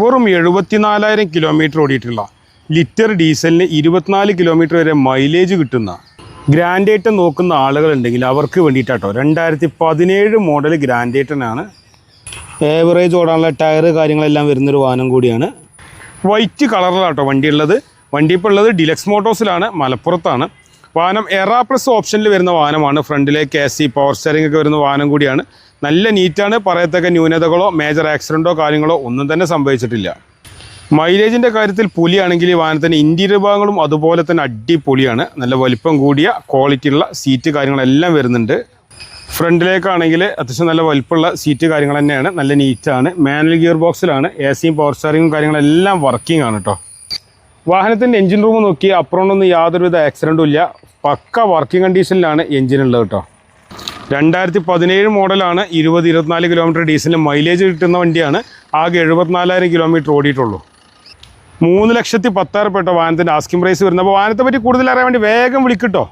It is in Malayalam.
വെറും എഴുപത്തിനാലായിരം കിലോമീറ്റർ ഓടിയിട്ടുള്ള ലിറ്റർ ഡീസലിന് ഇരുപത്തിനാല് കിലോമീറ്റർ വരെ മൈലേജ് കിട്ടുന്ന ഗ്രാൻഡേറ്റൻ നോക്കുന്ന ആളുകളുണ്ടെങ്കിൽ അവർക്ക് വേണ്ടിയിട്ടാട്ടോ. രണ്ടായിരത്തി പതിനേഴ് മോഡൽ ഗ്രാൻഡേറ്റനാണ്. ഏവറേജ് ഓടാനുള്ള ടയർ കാര്യങ്ങളെല്ലാം വരുന്നൊരു വാഹനം കൂടിയാണ്. വൈറ്റ് കളറിലാട്ടോ വണ്ടി ഉള്ളത് വണ്ടി ഇപ്പോൾ ഉള്ളത് ഡിലക്സ് മോട്ടോഴ്സിലാണ് മലപ്പുറത്താണ്. വാഹനം എറാ പ്ലസ് ഓപ്ഷനിൽ വരുന്ന വാഹനമാണ്. ഫ്രണ്ടിലെ കെ സി പവർ സ്റ്റിയറിംഗ് ഒക്കെ വരുന്ന വാഹനം കൂടിയാണ്. നല്ല നീറ്റാണ് പറയത്തക്ക ന്യൂനതകളോ മേജർ ആക്സിഡന്റോ കാര്യങ്ങളോ ഒന്നും തന്നെ സംഭവിച്ചിട്ടില്ല. മൈലേജിന്റെ കാര്യത്തിൽ പുലിയാണെങ്കിൽ ഈ വാഹനത്തിന്റെ ഇന്റീരിയർ ഭാഗങ്ങളും അതുപോലെ തന്നെ അടിപൊളിയാണ്. നല്ല വലിപ്പം കൂടിയ ക്വാളിറ്റി ഉള്ള സീറ്റ് കാര്യങ്ങളെല്ലാം വരുന്നുണ്ട്. ഫ്രണ്ടിലേക്കാണെങ്കിൽ അത്യാവശ്യം നല്ല വലിപ്പമുള്ള സീറ്റ് കാര്യങ്ങൾ തന്നെയാണ്. നല്ല നീറ്റാണ് മാനുവൽ ഗിയർ ബോക്സിലാണ് എ സിയും പവർ സ്റ്റാറിങ്ങും കാര്യങ്ങളെല്ലാം വർക്കിംഗ് ആണ് കേട്ടോ വാഹനത്തിന്റെ എഞ്ചിൻ റൂം നോക്കി അപ്പുറമൊന്നും യാതൊരുവിധ ആക്സിഡന്റും ഇല്ല. പക്ക വർക്കിംഗ് കണ്ടീഷനിലാണ് എഞ്ചിൻ ഉള്ളത് കേട്ടോ രണ്ടായിരത്തി പതിനേഴ് മോഡലാണ് ഇരുപത് ഇരുപത്തിനാല് കിലോമീറ്റർ ഡീസലിന് മൈലേജ് കിട്ടുന്ന വണ്ടിയാണ്. ആകെ എഴുപത്തിനാലായിരം കിലോമീറ്റർ ഓടിയിട്ടുള്ളൂ. മൂന്ന് ലക്ഷത്തി പത്തായിരം പെട്ട വാഹനത്തിന്റെ ആസ്കിംഗ് പ്രൈസ് വരുന്നത് അപ്പോൾ വാഹനത്തെ പറ്റി കൂടുതൽ അറിയാൻ വേണ്ടി വേഗം വിളിക്കട്ടോ